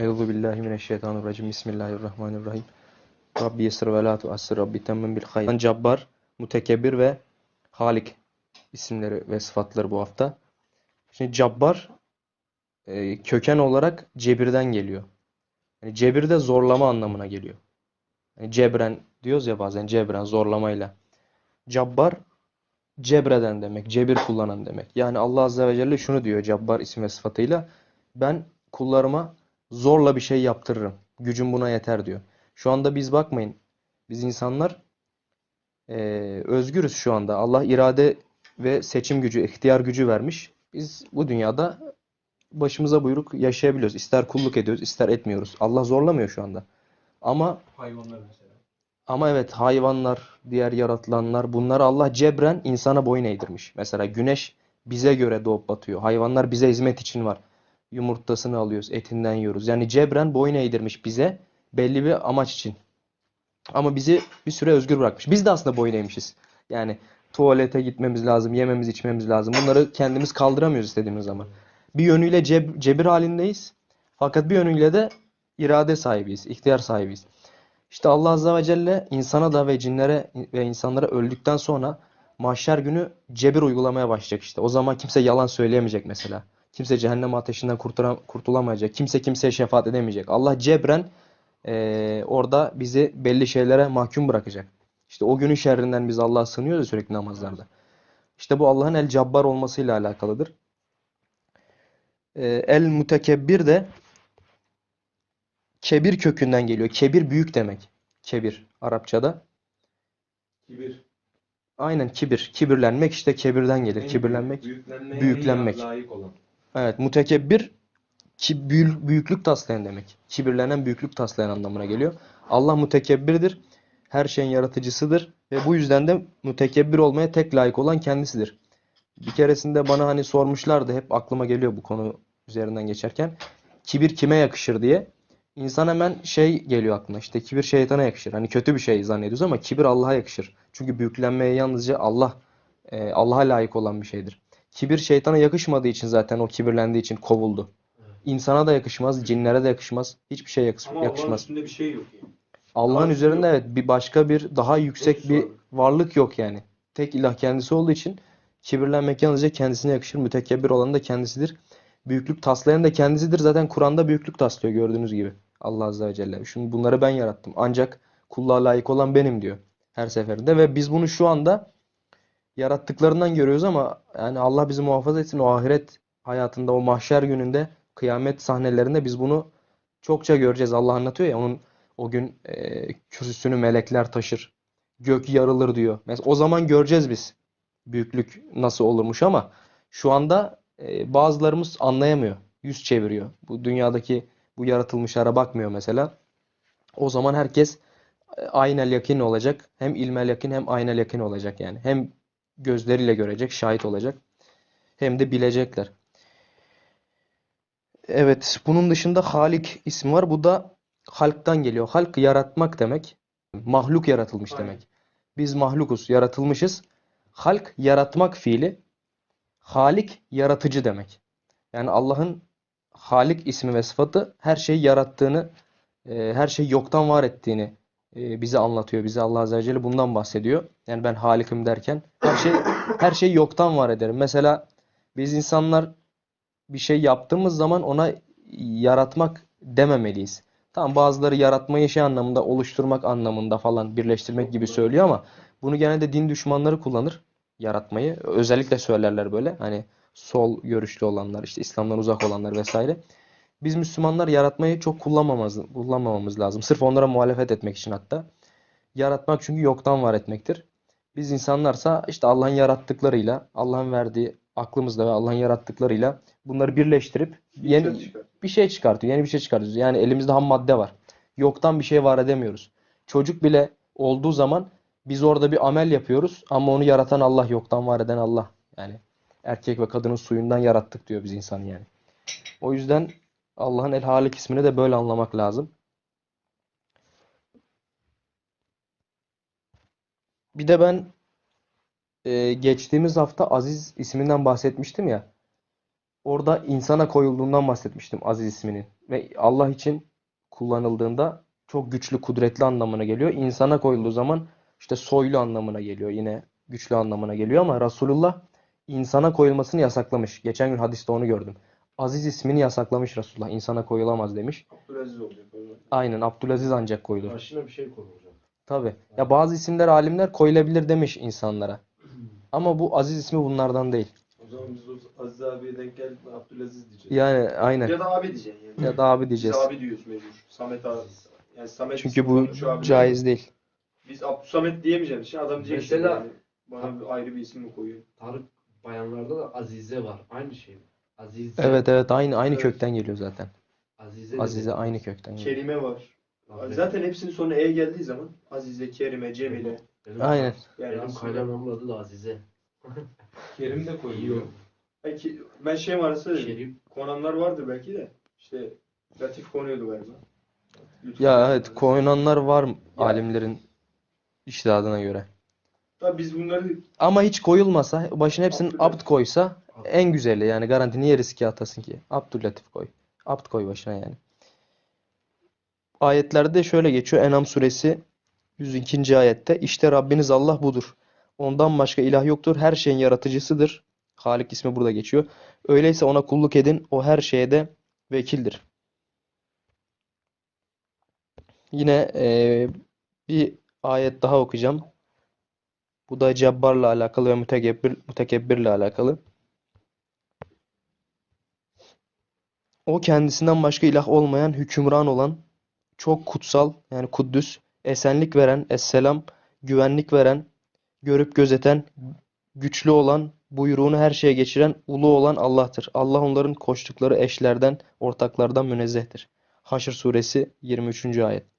Euzu billahi mineşşeytanirracim. Bismillahirrahmanirrahim. Rabbi yesir ve la tuassir. Rabbi temmin bil hayr. Cabbar, Mutekebbir ve Halik isimleri ve sıfatları bu hafta. Şimdi Cabbar e, köken olarak cebirden geliyor. Yani cebir de zorlama anlamına geliyor. Yani cebren diyoruz ya bazen cebren zorlamayla. Cabbar cebreden demek, cebir kullanan demek. Yani Allah Azze ve Celle şunu diyor Cabbar isim ve sıfatıyla. Ben kullarıma zorla bir şey yaptırırım. Gücüm buna yeter diyor. Şu anda biz bakmayın. Biz insanlar eee, özgürüz şu anda. Allah irade ve seçim gücü, ihtiyar gücü vermiş. Biz bu dünyada başımıza buyruk yaşayabiliyoruz. İster kulluk ediyoruz, ister etmiyoruz. Allah zorlamıyor şu anda. Ama Hayvanlar mesela. ama evet hayvanlar, diğer yaratılanlar bunları Allah cebren insana boyun eğdirmiş. Mesela güneş bize göre doğup batıyor. Hayvanlar bize hizmet için var. Yumurtasını alıyoruz, etinden yiyoruz. Yani cebren boyun eğdirmiş bize belli bir amaç için. Ama bizi bir süre özgür bırakmış. Biz de aslında boyun eğmişiz. Yani tuvalete gitmemiz lazım, yememiz, içmemiz lazım. Bunları kendimiz kaldıramıyoruz istediğimiz zaman. Bir yönüyle ceb- cebir halindeyiz. Fakat bir yönüyle de irade sahibiyiz, ihtiyar sahibiyiz. İşte Allah Azze ve Celle insana da ve cinlere ve insanlara öldükten sonra mahşer günü cebir uygulamaya başlayacak işte. O zaman kimse yalan söyleyemeyecek mesela. Kimse cehennem ateşinden kurtulamayacak. Kimse kimseye şefaat edemeyecek. Allah cebren eee, orada bizi belli şeylere mahkum bırakacak. İşte o günün şerrinden biz Allah'a sığınıyoruz sürekli namazlarda. İşte bu Allah'ın el cabbar olmasıyla alakalıdır. Eee, el mutekebbir de kebir kökünden geliyor. Kebir büyük demek. Kebir Arapçada. Kibir. Aynen kibir. Kibirlenmek işte kebirden gelir. En Kibirlenmek. büyük, büyüklenmeye büyüklenmek. en layık olan. Evet, mutekebbir ki büyü- büyüklük taslayan demek. Kibirlenen, büyüklük taslayan anlamına geliyor. Allah mutekebbirdir. Her şeyin yaratıcısıdır ve bu yüzden de mutekebbir olmaya tek layık olan kendisidir. Bir keresinde bana hani sormuşlardı, hep aklıma geliyor bu konu üzerinden geçerken. Kibir kime yakışır diye. İnsan hemen şey geliyor aklına. işte kibir şeytana yakışır. Hani kötü bir şey zannediyoruz ama kibir Allah'a yakışır. Çünkü büyüklenmeye yalnızca Allah e, Allah'a layık olan bir şeydir. Kibir şeytana yakışmadığı için zaten o kibirlendiği için kovuldu. İnsana da yakışmaz, cinlere de yakışmaz. Hiçbir şey yakış- Ama Allah'ın yakışmaz. üstünde bir şey yok yani. Allah'ın Allah'ın üzerinde üstünde evet bir başka bir daha yüksek Yoksa- bir varlık yok yani. Tek ilah kendisi olduğu için kibirlenmek yalnızca kendisine yakışır. Mütekebbir olan da kendisidir. Büyüklük taslayan da kendisidir. Zaten Kur'an'da büyüklük taslıyor gördüğünüz gibi. Allah Azze ve Celle. Şimdi bunları ben yarattım. Ancak kulluğa layık olan benim diyor her seferinde ve biz bunu şu anda yarattıklarından görüyoruz ama yani Allah bizi muhafaza etsin o ahiret hayatında o mahşer gününde kıyamet sahnelerinde biz bunu çokça göreceğiz. Allah anlatıyor ya onun o gün e, kürsüsünü melekler taşır. Gök yarılır diyor. Mesela o zaman göreceğiz biz büyüklük nasıl olurmuş ama şu anda e, bazılarımız anlayamıyor. Yüz çeviriyor. Bu dünyadaki bu yaratılmışlara bakmıyor mesela. O zaman herkes e, aynel yakin olacak. Hem ilmel yakin hem aynel yakin olacak yani. Hem gözleriyle görecek, şahit olacak. Hem de bilecekler. Evet, bunun dışında Halik ismi var. Bu da halktan geliyor. Halk yaratmak demek. Mahluk yaratılmış Aynen. demek. Biz mahlukuz, yaratılmışız. Halk yaratmak fiili. Halik yaratıcı demek. Yani Allah'ın Halik ismi ve sıfatı her şeyi yarattığını, e, her şeyi yoktan var ettiğini e, bize anlatıyor. Bize Allah Azze ve Celle bundan bahsediyor. Yani ben Halik'im derken her şey her şeyi yoktan var ederim. Mesela biz insanlar bir şey yaptığımız zaman ona yaratmak dememeliyiz. Tamam bazıları yaratmayı şey anlamında oluşturmak anlamında falan birleştirmek gibi söylüyor ama bunu genelde din düşmanları kullanır yaratmayı. Özellikle söylerler böyle hani sol görüşlü olanlar işte İslam'dan uzak olanlar vesaire. Biz Müslümanlar yaratmayı çok kullanmamamız, kullanmamamız lazım. Sırf onlara muhalefet etmek için hatta. Yaratmak çünkü yoktan var etmektir. Biz insanlarsa işte Allah'ın yarattıklarıyla, Allah'ın verdiği aklımızla ve Allah'ın yarattıklarıyla bunları birleştirip yeni şey çıkar. bir şey çıkartıyor. Yeni bir şey çıkartıyoruz. Yani elimizde ham madde var. Yoktan bir şey var edemiyoruz. Çocuk bile olduğu zaman biz orada bir amel yapıyoruz ama onu yaratan Allah, yoktan var eden Allah. Yani erkek ve kadının suyundan yarattık diyor biz insanı yani. O yüzden Allah'ın El Halik ismini de böyle anlamak lazım. Bir de ben e, geçtiğimiz hafta Aziz isminden bahsetmiştim ya. Orada insana koyulduğundan bahsetmiştim Aziz isminin. Ve Allah için kullanıldığında çok güçlü, kudretli anlamına geliyor. İnsana koyulduğu zaman işte soylu anlamına geliyor. Yine güçlü anlamına geliyor ama Resulullah insana koyulmasını yasaklamış. Geçen gün hadiste onu gördüm. Aziz ismini yasaklamış Resulullah. İnsana koyulamaz demiş. Abdülaziz olacak o zaman. Aynen Abdülaziz ancak koyulur. Başına bir şey konulacak. Tabii. Ya bazı isimler alimler koyulabilir demiş insanlara. Ama bu Aziz ismi bunlardan değil. O zaman biz o Aziz abiye denk geldik mi Abdülaziz diyeceğiz. Yani aynen. Ya da abi diyeceksin yani. Ya da abi Biz diyeceğiz. abi diyoruz mecbur. Samet abi. Yani Samet Çünkü bu caiz değil. Biz Abdüsamet diyemeyeceğiz. Şimdi adam diyecek işte Mesela- yani. Bana bir ayrı bir isim mi koyuyor? Tarık bayanlarda da Azize var. Aynı şey mi? Azize. Evet evet aynı aynı Evet. kökten geliyor zaten. Azize de Azize aynı kökten geliyor. Kerime var. Aferin. Zaten hepsinin sonu E geldiği zaman Azize, Kerime, Cemile. Benim, Aynen. Yani Benim aslında- kaynanamın adı da Azize. Kerim de koyuyor. yok. Belki ben şey var söyledim. Şerif. Konanlar vardır belki de. İşte Latif konuyordu galiba. Lütfen. Ya evet koyunanlar var alimlerin iştihadına göre. Tabii biz bunları Ama hiç koyulmasa, başına hepsinin abd koysa en güzeli yani garanti niye riske atasın ki? Abdülatif koy. Abd koy başına yani. Ayetlerde şöyle geçiyor. En'am suresi 102. ayette işte Rabbiniz Allah budur. Ondan başka ilah yoktur. Her şeyin yaratıcısıdır. Halik ismi burada geçiyor. Öyleyse ona kulluk edin. O her şeye de vekildir. Yine eee, bir ayet daha okuyacağım. Bu da Cebbar'la alakalı ve mütekebbir, mütekebbirle alakalı. O kendisinden başka ilah olmayan, hükümran olan, çok kutsal yani kuddüs, esenlik veren, esselam, güvenlik veren, görüp gözeten, güçlü olan, buyruğunu her şeye geçiren, ulu olan Allah'tır. Allah onların koştukları eşlerden, ortaklardan münezzehtir. Haşr suresi 23. ayet.